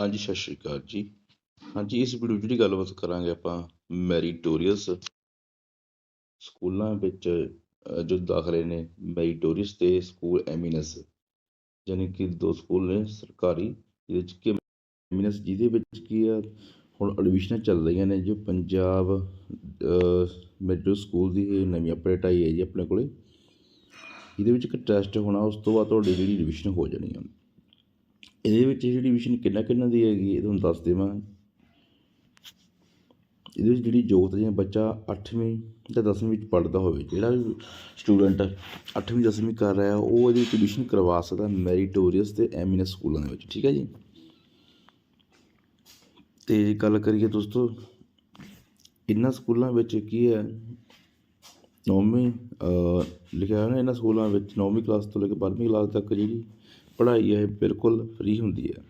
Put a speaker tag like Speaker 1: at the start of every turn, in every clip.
Speaker 1: ਹਾਂਜੀ ਸਤਿ ਸ਼੍ਰੀ ਅਕਾਲ ਜੀ। ਹਾਂਜੀ ਇਸ ਵੀਡੀਓ 'ਚ ਜਿਹੜੀ ਗੱਲਬਾਤ ਕਰਾਂਗੇ ਆਪਾਂ ਮੈਰੀਟੋਰੀਅਸ ਸਕੂਲਾਂ ਵਿੱਚ ਅਹ, ਜੋ ਦਾਖਲੇ ਨੇ ਮੈਰੀਟੋਰੀਅਸ ਤੇ ਸਕੂਲ ਐਮੀਨਸ ਯਾਨੀ ਕਿ ਦੋ ਸਕੂਲ ਨੇ ਸਰਕਾਰੀ ਜਿਹਦੇ ਵਿੱਚ ਕਿ ਐਮੀਨਸ ਜਿਹਦੇ ਵਿੱਚ ਕੀ ਆ ਹੁਣ ਐਡਮਿਸ਼ਨਾਂ ਚੱਲ ਰਹੀਆਂ ਨੇ ਜੋ ਪੰਜਾਬ ਮੈਰੀਟੋ ਸਕੂਲ ਦੀ ਇਹ ਨਵੀਂ ਅਪਡੇਟ ਆਈ ਹੈ ਜੀ ਆਪਣੇ ਕੋਲੇ। ਇਹਦੇ ਵਿੱਚ ਇੱਕ ਟੈਸਟ ਹੋਣਾ ਉਸ ਤੋਂ ਬਾਅਦ ਤੁਹਾਡੀ ਜਿਹੜੀ ਐਡਮਿਸ਼ਨ ਹੋ ਜਾਣੀ ਆ। ਇਹਦੇ ਵਿੱਚ ਜਿਹੜੀ ਐਡਮਿਸ਼ਨ ਕਿੰਨਾ ਕਿੰਨਾ ਦੀ ਹੈਗੀ ਇਹ ਤੁਹਾਨੂੰ ਦੱਸ ਦੇਵਾਂ ਇਹਦੇ ਵਿੱਚ ਜਿਹੜੀ ਯੋਗਤਾ ਜਾਂ ਬੱਚਾ 8ਵੀਂ ਜਾਂ 10ਵੀਂ ਵਿੱਚ ਪੜ੍ਹਦਾ ਹੋਵੇ, ਜਿਹੜਾ ਵੀ ਸਟੂਡੈਂਟ 8ਵੀਂ 10ਵੀਂ ਕਰ ਰਿਹਾ, ਉਹ ਇਹਦੀ ਐਡਮਿਸ਼ਨ ਕਰਵਾ ਸਕਦਾ ਮੈਰੀਟੋਰੀਅਸ ਤੇ ਐਮੀਨਸ ਸਕੂਲਾਂ ਦੇ ਵਿੱਚ, ਠੀਕ ਹੈ ਜੀ? ਤੇ ਗੱਲ ਕਰੀਏ ਦੋਸਤੋ, ਇਹਨਾਂ ਸਕੂਲਾਂ ਵਿੱਚ ਕੀ ਹੈ? ਨੌਵੀਂ ਲਿਖਿਆ ਹੋਇਆ ਨਾ ਇਹਨਾਂ ਸਕੂਲਾਂ ਵਿੱਚ ਨੌਵੀਂ ਕਲਾਸ ਤੋਂ ਲੈ ਕੇ 12ਵੀਂ ਕਲਾਸ ਤੱਕ ਜਿਹੜੀ ਪੜ੍ਹਾਈ ਹੈ ਬਿਲਕੁਲ ਫ੍ਰੀ ਹੁੰਦੀ ਹੈ।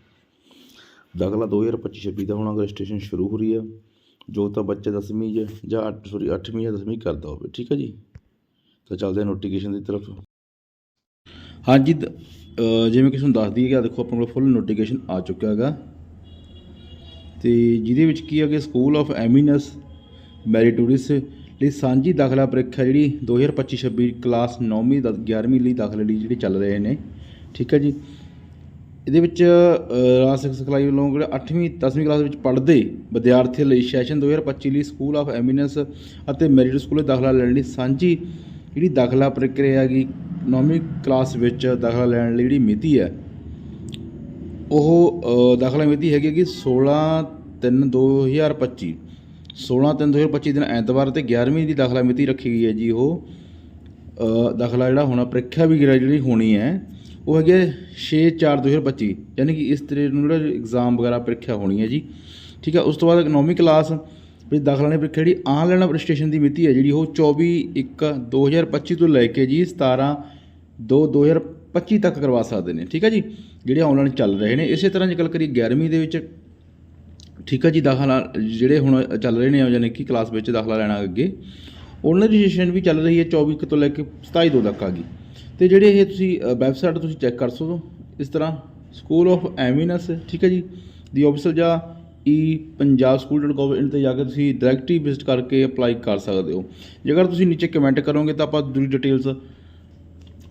Speaker 1: ਦਾਖਲਾ 2025-26 ਦਾ ਹੁਣ ਰਜਿਸਟ੍ਰੇਸ਼ਨ ਸ਼ੁਰੂ ਹੋ ਰਹੀ ਹੈ, ਜੋ ਤਾਂ ਬੱਚਾ 10ਵੀਂ ਜਾਂ- ਜਾਂ ਸੌਰੀ 8ਵੀਂ ਜਾਂ 10ਵੀਂ ਕਰਦਾ ਹੋਵੇ, ਠੀਕ ਹੈ ਜੀ? ਤਾਂ ਚੱਲਦੇ ਹਾਂ ਨੋਟੀਫਿਕੇਸ਼ਨ ਦੀ ਤਰਫ। ਹਾਂਜੀ ਦ- ਜਿਵੇਂ ਕਿ ਤੁਹਾਨੂੰ ਦੱਸ ਦਈਏ ਕਿ ਦੇਖੋ, ਆਪਣੇ ਕੋਲ ਫੁੱਲ ਨੋਟੀਫਿਕੇਸ਼ਨ ਆ ਚੁੱਕਿਆ ਹੈਗਾ। ਤੇ ਜਿਹਦੇ ਵਿੱਚ ਕੀ ਹੈ ਕਿ ਸਕੂਲ ਆਫ ਐਮੀਨਸ ਮੈਰੀਟੋਰੀਅਸ ਲਈ ਸਾਂਝੀ ਦਾਖਲਾ ਪ੍ਰੀਖਿਆ ਜਿਹੜੀ 2025-26 ਕਲਾਸ 9ਵੀਂ ਦਾ 11ਵੀਂ ਲਈ ਦਾਖਲੇ ਲਈ ਜਿਹੜੇ ਚੱਲ ਰਹੇ ਨੇ ਠੀਕ ਹੈ ਜੀ। ਇਹਦੇ ਵਿੱਚ ਰਾਜ ਸਿੱਖ ਸਿਖਲਾਈ ਵੱਲੋਂ ਜਿਹੜਾ 8ਵੀਂ 10ਵੀਂ ਕਲਾਸ ਵਿੱਚ ਪੜ੍ਹਦੇ ਵਿਦਿਆਰਥੀਆਂ ਲਈ ਸੈਸ਼ਨ 2025 ਲਈ ਸਕੂਲ ਆਫ ਐਮੀਨੈਂਸ ਅਤੇ ਮੈਰਿਟ ਸਕੂਲੇ ਦਾਖਲਾ ਲੈਣ ਲਈ ਸਾਂਝੀ ਜਿਹੜੀ ਦਾਖਲਾ ਪ੍ਰਕਿਰਿਆ ਹੈਗੀ 9ਵੀਂ ਕਲਾਸ ਵਿੱਚ ਦਾਖਲਾ ਲੈਣ ਲਈ ਜਿਹੜੀ ਮਿਤੀ ਹੈ, ਉਹ ਦਾਖਲਾ ਮਿਤੀ ਹੈਗੀ ਕਿ 16 3 2025 16 3 2025 ਦਿਨ ਐਤਵਾਰ ਤੇ 11ਵੀਂ ਦੀ ਦਾਖਲਾ ਮਿਤੀ ਰੱਖੀ ਗਈ ਹੈ ਜੀ ਉਹ। ਦਾਖਲਾ ਜਿਹੜਾ ਹੋਣਾ, ਪ੍ਰੀਖਿਆ ਵੀ ਜਿਹੜੀ ਹੋਣੀ ਹੈ ਉਹ ਹੈਗੇ 6 4 2025 ਯਾਨੀ ਕਿ ਇਸ ਤਰੀਕੇ ਨੂੰ ਜਿਹੜਾ ਐਗਜ਼ਾਮ ਵਗੈਰਾ ਪ੍ਰੀਖਿਆ ਹੋਣੀ ਹੈ ਜੀ। ਠੀਕ ਹੈ, ਉਸ ਤੋਂ ਬਾਅਦ ਨੌਵੀਂ ਕਲਾਸ ਵਿੱਚ ਦਾਖਲਾ ਲੈਣ ਪ੍ਰੀਖਿਆ ਜਿਹੜੀ ਆਨਲਾਈਨ ਰਜਿਸਟ੍ਰੇਸ਼ਨ ਦੀ ਮਿਤੀ ਹੈ ਜਿਹੜੀ ਉਹ 24 1 2025 ਤੋਂ ਲੈ ਕੇ ਜੀ 17 2 2025 ਤੱਕ ਕਰਵਾ ਸਕਦੇ ਨੇ। ਠੀਕ ਹੈ ਜੀ, ਜਿਹੜੇ ਆਨਲਾਈਨ ਚੱਲ ਰਹੇ ਨੇ। ਇਸੇ ਤਰ੍ਹਾਂ ਜੇ ਗੱਲ ਕਰੀਏ 11ਵੀਂ ਦੇ ਵਿੱਚ, ਠੀਕ ਹੈ ਜੀ, ਦਾਖਲਾ ਜਿਹੜੇ ਹੁਣ ਚੱਲ ਰਹੇ ਨੇ, ਯਾਨੀ ਕਿ ਕਲਾਸ ਵਿੱਚ ਦਾਖਲਾ ਲੈਣਾ ਅੱਗੇ ਉਹਨਾਂ ਦੀ ਰਜਿਸਟ੍ਰੇਸ਼ਨ ਵੀ ਚੱਲ ਰਹੀ ਹੈ 24 ਇੱਕ ਤੋਂ ਲੈ ਕੇ 27 ਦੋ ਤੱਕ ਆ ਗਈ। ਤੇ ਜਿਹੜੇ ਇਹ ਤੁਸੀਂ ਵੈਬਸਾਈਟ ਤੁਸੀਂ ਚੈੱਕ ਕਰ ਸਕਦੇ ਹੋ, ਇਸ ਤਰ੍ਹਾਂ ਸਕੂਲ ਆਫ ਐਮੀਨਸ ਠੀਕ ਹੈ ਜੀ? ਦੀ ਆਫੀਸ਼ੀਅਲ ਜਾਂ E Punjab school dot gov ਤੇ ਜਾ ਕੇ ਤੁਸੀਂ ਡਾਇਰੈਕਟਲੀ ਵਿਜ਼ਿਟ ਕਰਕੇ ਅਪਲਾਈ ਕਰ ਸਕਦੇ ਹੋ। ਜੇਕਰ ਤੁਸੀਂ ਨੀਚੇ ਕਮੈਂਟ ਕਰੋਗੇ ਤਾਂ ਆਪਾਂ ਦੂਰੀ ਡਿਟੇਲਸ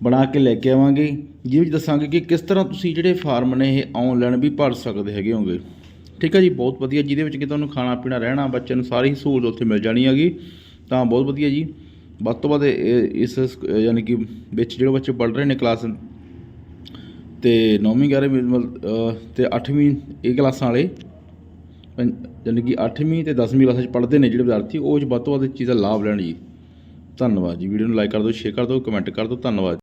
Speaker 1: ਬਣਾ ਕੇ ਲੈ ਕੇ ਆਵਾਂਗੇ। ਜਿਹਦੇ ਵਿੱਚ ਦੱਸਾਂਗੇ ਕਿ ਕਿਸ ਤਰ੍ਹਾਂ ਤੁਸੀਂ ਜਿਹੜੇ ਫਾਰਮ ਨੇ ਇਹ ਆਨਲਾਈਨ ਵੀ ਭਰ ਸਕਦੇ ਹੈਗੇ ਹੋਗੇ। ਠੀਕ ਹੈ ਜੀ? ਬਹੁਤ ਵਧੀਆ। ਜਿਹਦੇ ਵਿੱਚ ਕਿ ਤੁਹਾਨੂੰ ਖਾਣਾ ਪੀਣਾ ਰਹਿਣਾ ਬੱਚੇ ਨੂੰ ਸਾਰੀ ਸਹੂਲਤ ਉੱਥੇ ਮਿਲ ਜਾਣੀ ਹੈਗੀ। ਤਾਂ ਬਹੁਤ ਵਧੀਆ ਜੀ। ਵੱਧ ਤੋਂ ਵੱਧ ਇਸ ਸਕ- ਯਾਨੀ ਕਿ ਵਿੱਚ ਜਿਹੜੇ ਬੱਚੇ ਪੜ੍ਹ ਰਹੇ ਨੇ ਕਲਾਸ ਤੇ 9ਵੀਂ 11ਵੀਂ ਮਤਲਬ, ਅਹ, ਤੇ 8ਵੀਂ ਇਹ ਕਲਾਸਾਂ ਵਾਲੇ ਪੰ- ਯਾਨੀ ਕਿ 8ਵੀਂ ਤੇ 10ਵੀਂ ਕਲਾਸਾਂ 'ਚ ਪੜ੍ਹਦੇ ਨੇ ਜਿਹੜੇ ਵਿਦਿਆਰਥੀ ਉਹ 'ਚ ਵੱਧ ਤੋਂ ਵੱਧ ਇਸ ਚੀਜ਼ ਦਾ ਲਾਭ ਲੈਣ ਜੀ। ਧੰਨਵਾਦ ਜੀ। ਵੀਡੀਓ ਨੂੰ ਲਾਈਕ ਕਰ ਦਿਓ ਸ਼ੇਅਰ ਕਰ ਦਿਓ ਕਮੈਂਟ ਕਰ ਦਿਓ। ਧੰਨਵਾਦ।